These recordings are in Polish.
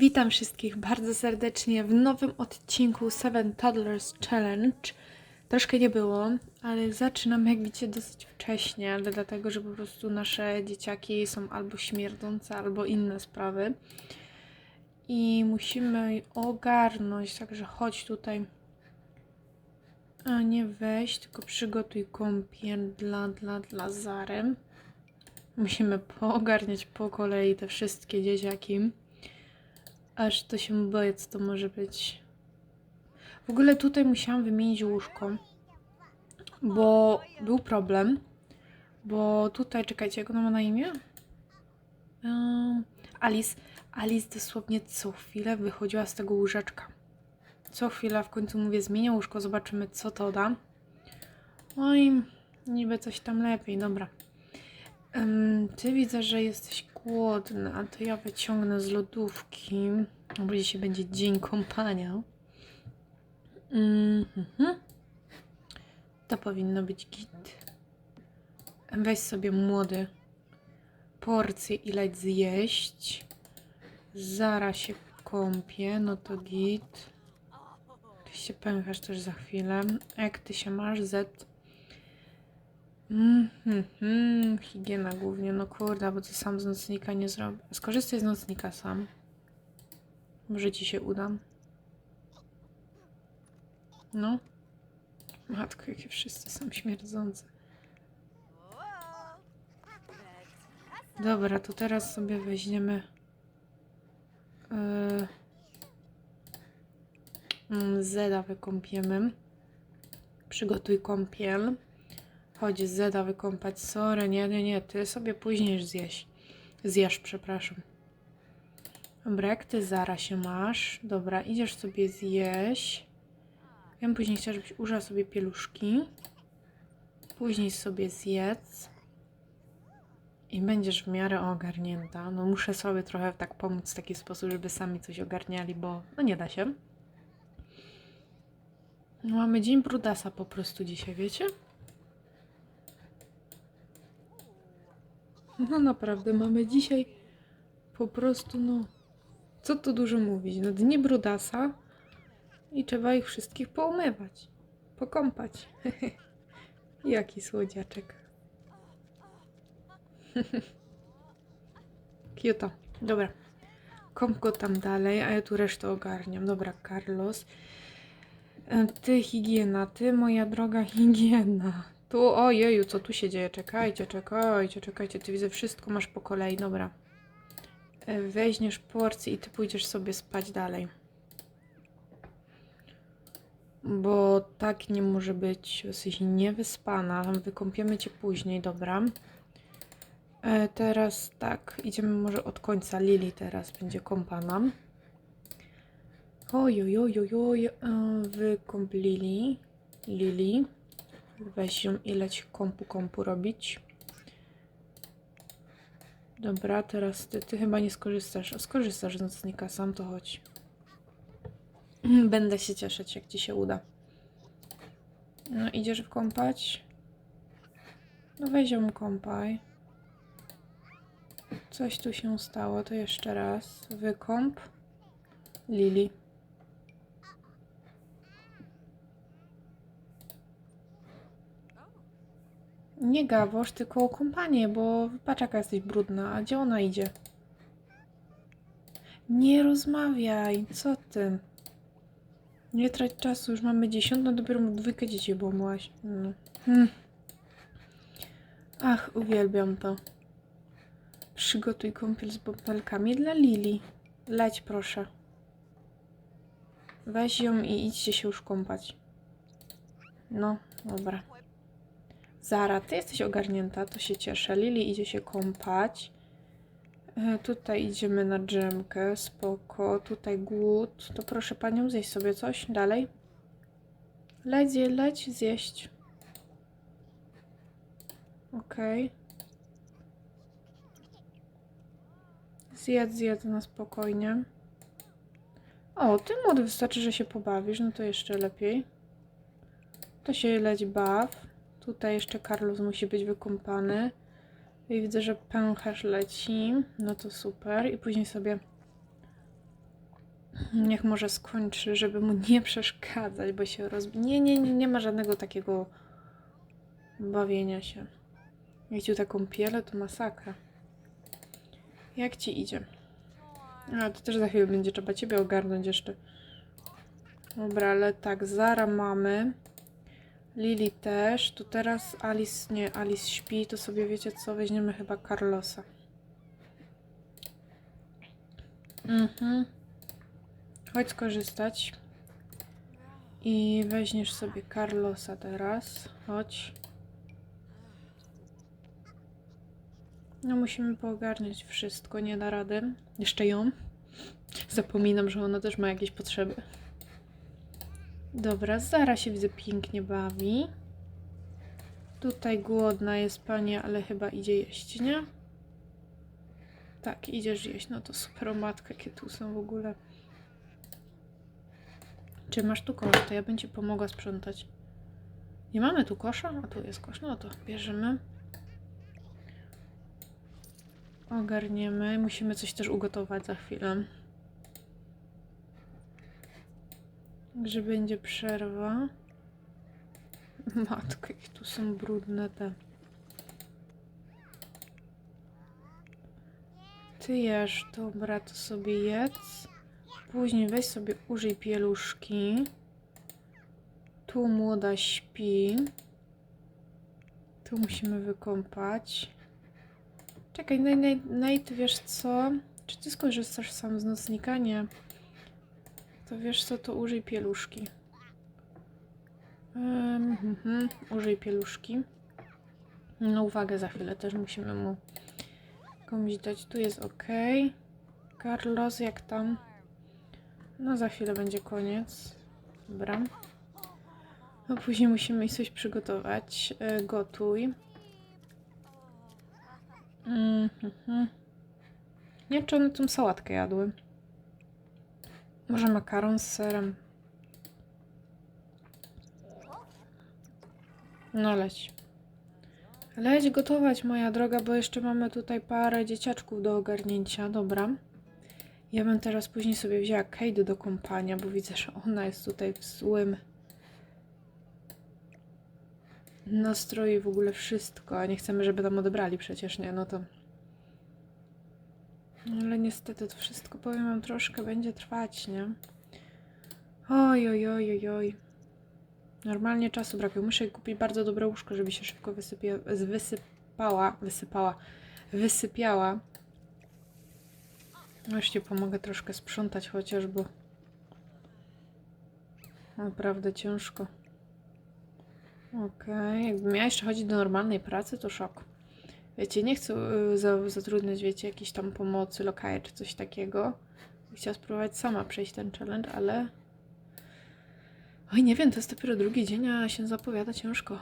Witam wszystkich bardzo serdecznie w nowym odcinku Seven Toddlers Challenge. Troszkę nie było, ale zaczynam jak widzicie dosyć wcześnie, ale dlatego, że po prostu nasze dzieciaki są albo śmierdzące, albo inne sprawy. I musimy ogarnąć, także chodź tutaj. A nie weź, tylko przygotuj kąpiel dla, dla, dla Zary. Musimy poogarniać po kolei te wszystkie dzieciaki. Aż to się boję, co to może być. W ogóle tutaj musiałam wymienić łóżko, bo był problem. Bo tutaj, czekajcie, jak ona ma na imię? Ym, Alice. Alice dosłownie co chwilę wychodziła z tego łóżeczka. Co chwila w końcu mówię, zmienię łóżko, zobaczymy co to da. Oj, niby coś tam lepiej, dobra. Ym, ty widzę, że jesteś głodna, to ja wyciągnę z lodówki, bo dzisiaj będzie dzień kąpania. Mhm. To powinno być git. Weź sobie młody porcję i leć zjeść. Zaraz się kąpię, no to git. Ty się pęchasz też za chwilę. Jak ty się masz? Z. Mhm, mm, higiena głównie, no kurde, bo to sam z nocnika nie zrobię. Skorzystaj z nocnika sam. Może ci się uda. No. Matko, jakie wszyscy są śmierdzące. Dobra, to teraz sobie weźmiemy yy, mm, Zeda wykąpiemy. Przygotuj kąpiel. Chodź, Zeda wykąpać. Sorry, nie, nie, nie. Ty sobie później zjeść. Zjesz, przepraszam. Dobra, jak ty Zara się masz? Dobra, idziesz sobie zjeść. Ja bym później chciała, żebyś użyła sobie pieluszki. Później sobie zjedz. I będziesz w miarę ogarnięta. No muszę sobie trochę tak pomóc w taki sposób, żeby sami coś ogarniali, bo no nie da się. No, mamy dzień brudasa po prostu dzisiaj, wiecie? No naprawdę, mamy dzisiaj po prostu, no, co tu dużo mówić, no dni brudasa i trzeba ich wszystkich poumywać, pokąpać. Jaki słodziaczek. Kyoto. Dobra. Kąp go tam dalej, a ja tu resztę ogarniam. Dobra, Carlos. E, Ty higiena, ty moja droga higiena. Tu, ojeju, co tu się dzieje? Czekajcie, czekajcie, czekajcie. Ty widzę, wszystko masz po kolei, dobra. E, Weźmiesz porcję i ty pójdziesz sobie spać dalej. Bo tak nie może być. Jesteś niewyspana. Wykąpiemy cię później, dobra. E, teraz tak, idziemy może od końca. Lili teraz będzie kąpana. Oj, oj, oj, oj, oj. e, Wykąp Lili. Lili. Weź ją i leć kąpu kąpu robić. Dobra, teraz ty, ty chyba nie skorzystasz. Skorzystasz z nocnika, sam to chodź. Będę się cieszyć, jak ci się uda. No, idziesz wkąpać? No weź ją kąpaj. Coś tu się stało, to jeszcze raz. Wykąp. Lili. Nie gawosz, tylko kąpanie, bo patrz jaka jesteś brudna. A gdzie ona idzie? Nie rozmawiaj, co ty? Nie trać czasu, już mamy dziesiątą, dopiero dwójkę dzieci obłamałaś. No. Hmm. Ach, uwielbiam to. Przygotuj kąpiel z bąbelkami dla Lili. Leć proszę. Weź ją i idźcie się już kąpać. No, dobra. Zara, ty jesteś ogarnięta, to się cieszę. Lili idzie się kąpać. E, Tutaj idziemy na drzemkę, spoko. Tutaj głód. To proszę panią, zjeść sobie coś dalej. Leć, leć zjeść. Okej. Zjedz, zjedz na spokojnie. O, ty młody, wystarczy, że się pobawisz, no to jeszcze lepiej. To się leć baw. Tutaj jeszcze Carlos musi być wykąpany. I widzę, że pęcherz leci. No to super. I później sobie Niech może skończy, żeby mu nie przeszkadzać, bo się rozbi... Nie, nie, nie, nie ma żadnego takiego bawienia się. Jak ci taką pielę, to masakra. Jak ci idzie? A, to też za chwilę będzie trzeba ciebie ogarnąć jeszcze. Dobra, ale tak, Zara mamy. Lili też. Tu teraz Alice, nie, Alice śpi, to sobie wiecie co, weźmiemy chyba Carlosa. Mhm. Chodź skorzystać. I weźmiesz sobie Carlosa teraz. Chodź. No musimy poogarniać wszystko, nie da rady. Jeszcze ją. Zapominam, że ona też ma jakieś potrzeby. Dobra, Zara się widzę pięknie bawi. Tutaj głodna jest pani, ale chyba idzie jeść, nie? Tak, idziesz jeść. No to super, o matkę, jakie tu są w ogóle. Czy masz tu kosz? To ja bym ci pomogła sprzątać. Nie mamy tu kosza? A tu jest kosz. No to bierzemy. Ogarniemy. Musimy coś też ugotować za chwilę. Że będzie przerwa. Matko, jakie tu są brudne te. Ty jesz, dobra, to sobie jedz. Później weź sobie użyj pieluszki. Tu młoda śpi. Tu musimy wykąpać. Czekaj, Nate, Nate, Nate, wiesz co? Czy ty skorzystasz sam z nocnika? Nie. To wiesz co, to użyj pieluszki. Um, mhm, użyj pieluszki. No uwagę, za chwilę też musimy mu komuś dać. Tu jest ok. Carlos, jak tam? No za chwilę będzie koniec. Dobra. No później musimy coś przygotować. E, gotuj. Mhm. Nie wiem, czy one tą sałatkę jadły. Może makaron z serem. No leć. Leć gotować, moja droga, bo jeszcze mamy tutaj parę dzieciaczków do ogarnięcia. Dobra. Ja bym teraz później sobie wzięła Kate do kąpania, bo widzę, że ona jest tutaj w złym nastroju w ogóle wszystko, a nie chcemy, żeby nam odebrali przecież, nie? No to... Ale niestety to wszystko, powiem wam, troszkę będzie trwać, nie? Oj, oj, oj, oj, oj. Normalnie czasu brakuje. Muszę kupić bardzo dobre łóżko, żeby się szybko wysypała, wysypała, wysypiała. Właśnie pomogę troszkę sprzątać chociaż, bo naprawdę ciężko. Okej, jakbym miała jeszcze chodzić do normalnej pracy, to szok. Wiecie, nie chcę za, zatrudniać, wiecie, jakiejś tam pomocy, lokaje czy coś takiego. Chciała spróbować sama przejść ten challenge, ale... Oj, nie wiem, to jest dopiero drugi dzień, a się zapowiada ciężko.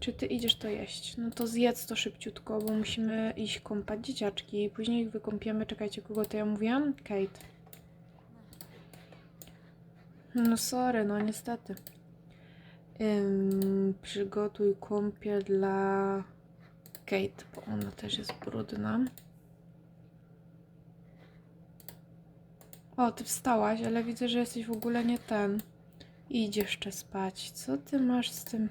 Czy ty idziesz to jeść? No to zjedz to szybciutko, bo musimy iść kąpać dzieciaczki później ich wykąpiemy. Czekajcie, kogo to ja mówiłam? Kate. No sorry, no niestety. Ym, przygotuj kąpiel dla Kate, bo ona też jest brudna. O, ty wstałaś, ale widzę, że jesteś w ogóle nie ten. Idź jeszcze spać. Co ty masz z tym?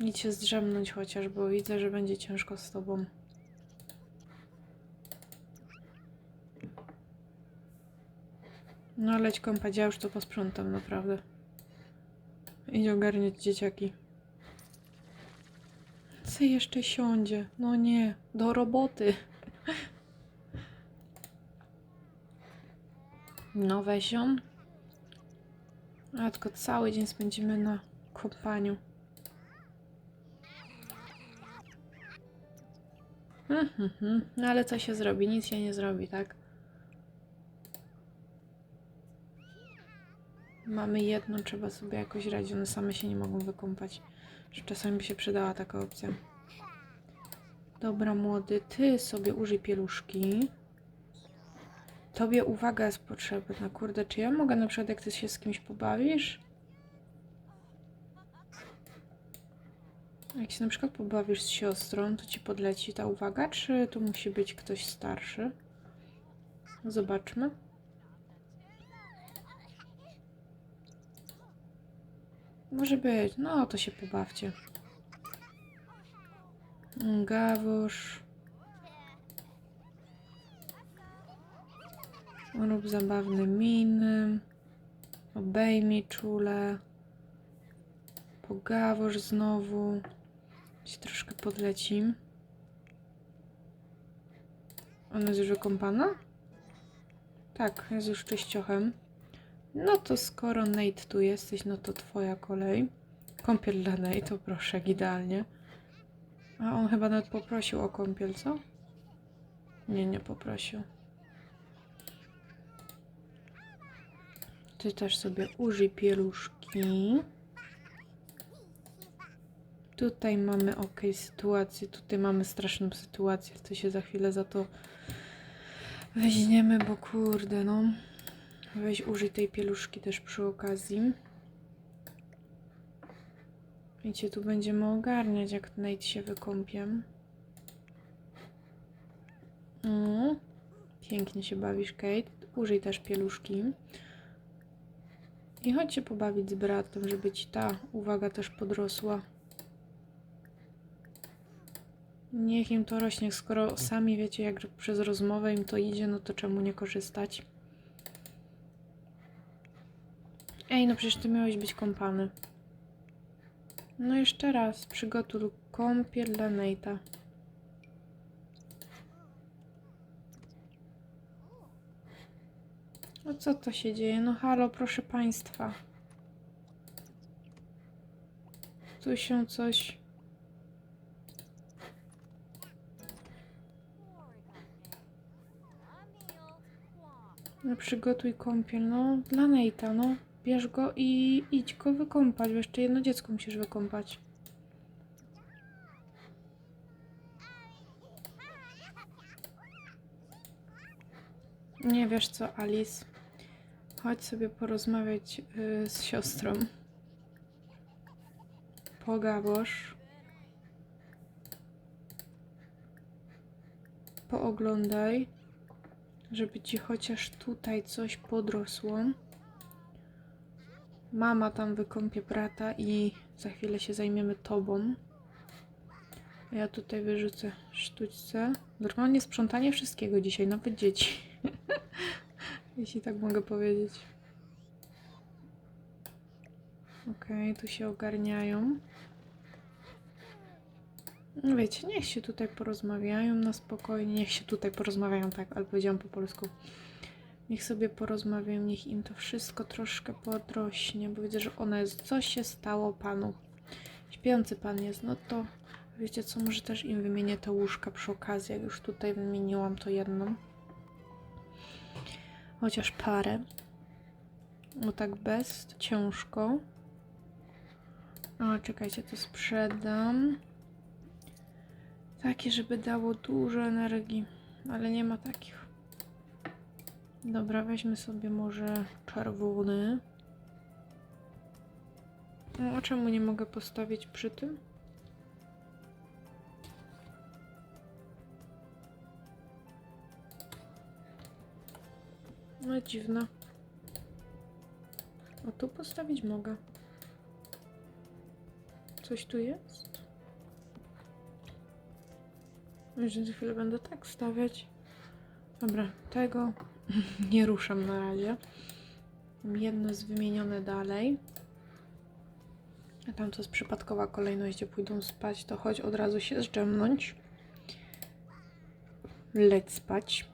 Idź się zdrzemnąć chociaż, bo widzę, że będzie ciężko z tobą. No leć kąpać, ja już to posprzątam, naprawdę. Idź ogarniać dzieciaki. Co jeszcze siądzie? No nie, do roboty. No weź ją. A tylko cały dzień spędzimy na kąpaniu. Mhm. No ale co się zrobi? Nic się nie zrobi, tak? Mamy jedną, trzeba sobie jakoś radzić. One same się nie mogą wykąpać. Czasami by się przydała taka opcja. Dobra, młody, ty sobie użyj pieluszki. Tobie uwaga jest potrzebna. Kurde, czy ja mogę na przykład, jak ty się z kimś pobawisz? Jak się na przykład pobawisz z siostrą, to ci podleci ta uwaga, czy to musi być ktoś starszy? Zobaczmy. Może być. No, to się pobawcie. Gawosz. Rób zabawne miny. Obejmij czule. Pogawosz znowu. Się troszkę podleci. Ona jest już wykąpana? Tak, jest już czyściochem. No to skoro Nate tu jesteś, no to twoja kolej. Kąpiel dla Nate, proszę, idealnie. A on chyba nawet poprosił o kąpiel, co? Nie, nie poprosił. Ty też sobie użyj pieluszki. Tutaj mamy ok sytuację, tutaj mamy straszną sytuację, to się za chwilę za to weźmiemy, bo kurde no. Weź użyj tej pieluszki też przy okazji. Wiecie, tu będziemy ogarniać, jak Nate się wykąpie. Mm. Pięknie się bawisz, Kate. Użyj też pieluszki. I chodź się pobawić z bratem, żeby ci ta uwaga też podrosła. Niech im to rośnie, skoro sami wiecie, jak przez rozmowę im to idzie, no to czemu nie korzystać? Ej, no przecież ty miałeś być kąpany. No jeszcze raz, przygotuj kąpiel dla Nate'a. No co to się dzieje? No halo, proszę państwa. Tu się coś... No przygotuj kąpiel, no dla Nate'a, no. Bierz go i idź go wykąpać, bo jeszcze jedno dziecko musisz wykąpać. Nie wiesz co, Alice. Chodź sobie porozmawiać y, z siostrą. Pogabosz. Pooglądaj, żeby ci chociaż tutaj coś podrosło. Mama tam wykąpie brata i za chwilę się zajmiemy tobą. Ja tutaj wyrzucę sztućce. Normalnie sprzątanie wszystkiego dzisiaj, nawet dzieci. Jeśli tak mogę powiedzieć. Okej, tu się ogarniają. No Wiecie, niech się tutaj porozmawiają na spokojnie. Niech się tutaj porozmawiają, tak, ale powiedziałam po polsku. Niech sobie porozmawiają, niech im to wszystko troszkę podrośnie, bo widzę, że ona jest. Co się stało panu? Śpiący pan jest, no to wiecie co, może też im wymienię te łóżka przy okazji, jak już tutaj wymieniłam to jedną. Chociaż parę. No tak bez, to ciężko. O, czekajcie, to sprzedam. Takie, żeby dało dużo energii, ale nie ma takich. Dobra, weźmy sobie może czerwony. No, a czemu nie mogę postawić przy tym? No dziwne. A tu postawić mogę. Coś tu jest? Już za chwilę będę tak stawiać. Dobra, tego nie ruszam na razie. Jedno jest wymienione dalej. A tam to jest przypadkowa kolejność, gdzie pójdą spać, to chodź od razu się zdrzemnąć. Leć spać.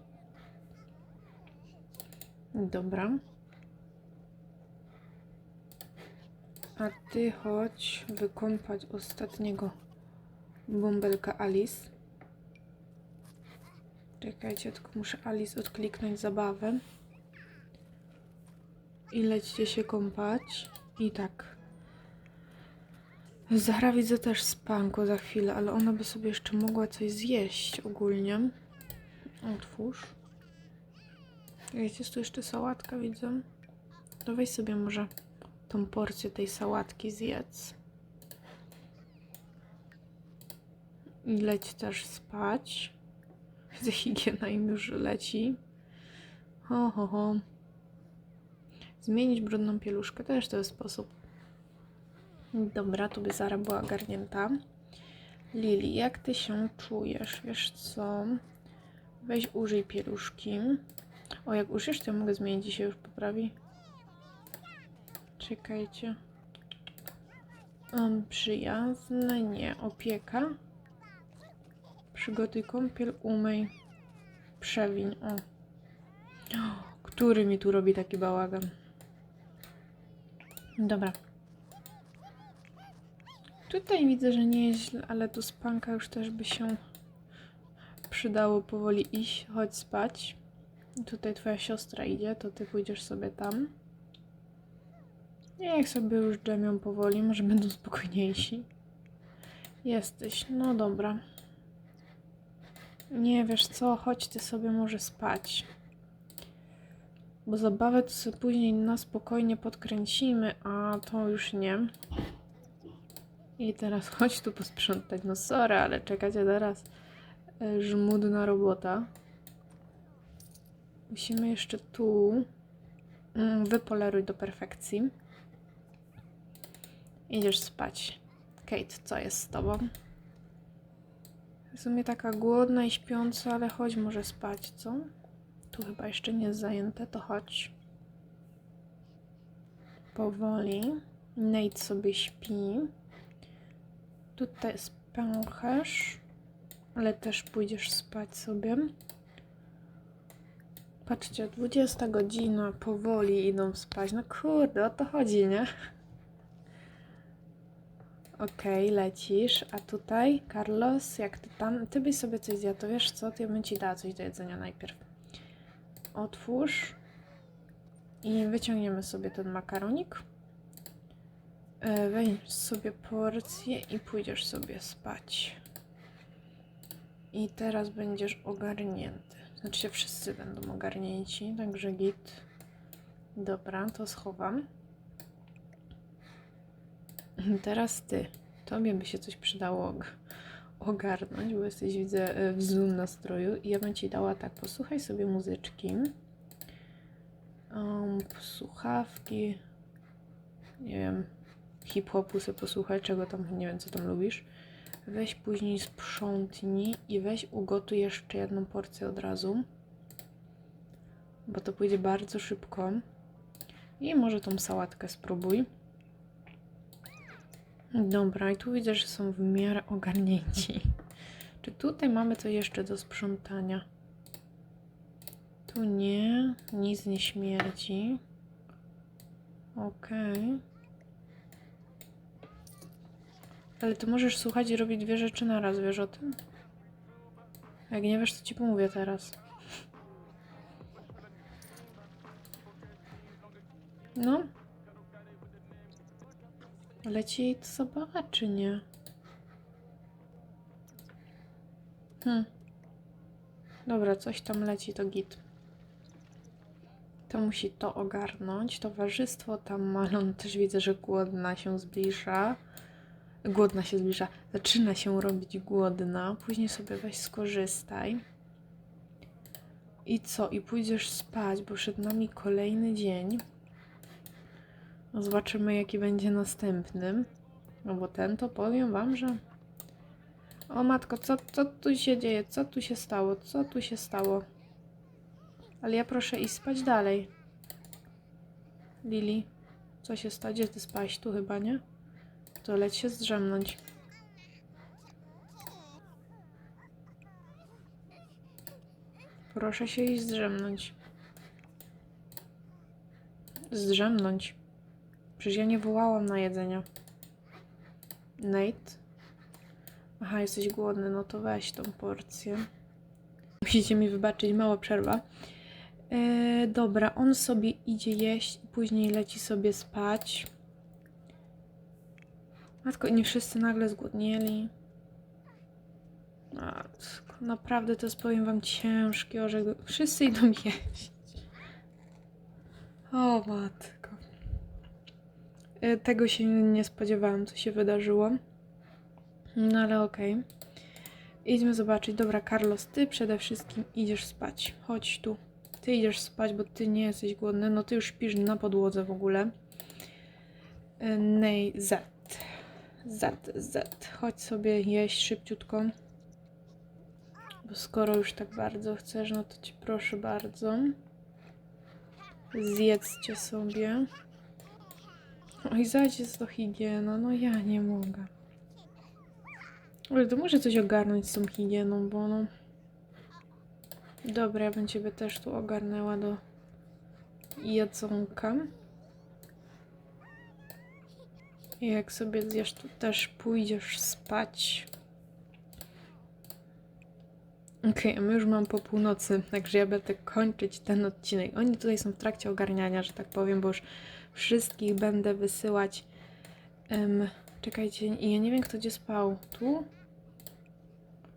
Dobra. A ty chodź wykąpać ostatniego bąbelka Alice. Czekajcie, tylko muszę Alice odkliknąć zabawę. I lećcie się kąpać. I tak. Zahra widzę też spanko za chwilę, ale ona by sobie jeszcze mogła coś zjeść ogólnie. Otwórz. Jest tu jeszcze sałatka, widzę. To weź sobie może tą porcję tej sałatki zjedz. I leć też spać. Widzę, higiena im już leci. Ho, ho, ho. Zmienić brudną pieluszkę też to jest sposób. Dobra, tu by Zara była ogarnięta. Lili, jak ty się czujesz? Wiesz co? Weź użyj pieluszki. O, jak użyjesz, to ja mogę zmienić dzisiaj już poprawi. Czekajcie. Um, przyjazne, nie. Opieka. Przygotuj kąpiel, umyj. Przewiń, o. Który mi tu robi taki bałagan? Dobra. Tutaj widzę, że nie jest źle, ale tu spanka już też by się przydało powoli iść. Chodź spać. Tutaj twoja siostra idzie, to ty pójdziesz sobie tam. Niech sobie już dżemią powoli, może będą spokojniejsi. Jesteś, no dobra. Nie wiesz co, chodź ty sobie może spać. Bo zabawę to sobie później na spokojnie podkręcimy, a to już nie. I teraz chodź tu posprzątać. No sorry, ale czekacie teraz e, żmudna robota. Musimy jeszcze tu mm, wypoleruj do perfekcji. Idziesz spać. Kate, co jest z tobą? W sumie taka głodna i śpiąca, ale chodź może spać, co? Tu chyba jeszcze nie jest zajęte, to chodź. Powoli. Nate sobie śpi. Tutaj spęchasz, ale też pójdziesz spać sobie. Patrzcie, 20 godzina, powoli idą spać. No kurde, o to chodzi, nie? Okej, lecisz. A tutaj, Carlos, jak ty tam? Ty byś sobie coś zjadł, to wiesz co? To ja bym ci dała coś do jedzenia najpierw. Otwórz. I wyciągniemy sobie ten makaronik. E, Weź sobie porcję i pójdziesz sobie spać. I teraz będziesz ogarnięty. Znaczy się wszyscy będą ogarnięci, także git. Dobra, to schowam. Teraz ty. Tobie by się coś przydało og- ogarnąć, bo jesteś, widzę, e, w złym nastroju. I ja bym ci dała tak, posłuchaj sobie muzyczki. Um, słuchawki. Nie wiem, hip-hopu sobie posłuchaj, czego tam, nie wiem, co tam lubisz. Weź później sprzątnij i weź ugotuj jeszcze jedną porcję od razu. Bo to pójdzie bardzo szybko. I może tą sałatkę spróbuj. Dobra, i tu widzę, że są w miarę ogarnięci. Czy tutaj mamy coś jeszcze do sprzątania? Tu nie, nic nie śmierdzi. Okej. Ale ty możesz słuchać i robić dwie rzeczy na raz, wiesz o tym? Jak nie wiesz, to ci pomówię teraz. No. Leci jej to zabawa, czy nie? Hmm. Dobra, coś tam leci, to git. To musi to ogarnąć. Towarzystwo tam Malon też widzę, że głodna się zbliża. Głodna się zbliża. Zaczyna się robić głodna. Później sobie weź skorzystaj. I co? I pójdziesz spać, bo przed nami kolejny dzień. Zobaczymy, jaki będzie następny. No bo ten to powiem wam, że. O matko, co, co tu się dzieje? Co tu się stało? Co tu się stało? Ale ja proszę iść spać dalej. Lili, co się stało? Gdzie ty spałaś? Tu chyba, nie? To leć się zdrzemnąć. Proszę się iść zdrzemnąć. Zdrzemnąć. Przecież ja nie wołałam na jedzenie. Nate? Aha, jesteś głodny, no to weź tą porcję. Musicie mi wybaczyć, mała przerwa. E, dobra, on sobie idzie jeść później leci sobie spać. Matko, nie wszyscy nagle zgłodnieli. Matko, naprawdę to jest, powiem wam, ciężki orzech. Wszyscy idą jeść. O matko. E, Tego się nie spodziewałam, co się wydarzyło. No ale okej. Idźmy zobaczyć. Dobra, Carlos, ty przede wszystkim idziesz spać. Chodź tu. Ty idziesz spać, bo ty nie jesteś głodny. No ty już śpisz na podłodze w ogóle. Y, Nej, Z. Z, Z. Chodź sobie jeść szybciutko. Bo skoro już tak bardzo chcesz, no to ci proszę bardzo. Zjedzcie sobie. Oj, zajdź do higiena. No ja nie mogę. Ale to muszę coś ogarnąć z tą higieną, bo no... Dobra, ja bym ciebie też tu ogarnęła do jedzonka. I jak sobie zjesz, to też pójdziesz spać. Okej, a my już mam po północy, także ja będę kończyć ten odcinek. Oni tutaj są w trakcie ogarniania, że tak powiem, bo już wszystkich będę wysyłać. Em, czekajcie, ja nie wiem, kto gdzie spał. Tu?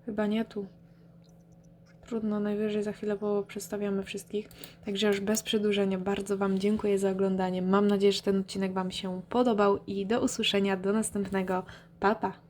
Chyba nie tu. Trudno, najwyżej za chwilę przedstawiamy wszystkich. Także już bez przedłużenia bardzo Wam dziękuję za oglądanie. Mam nadzieję, że ten odcinek Wam się podobał i do usłyszenia do następnego. Pa, pa!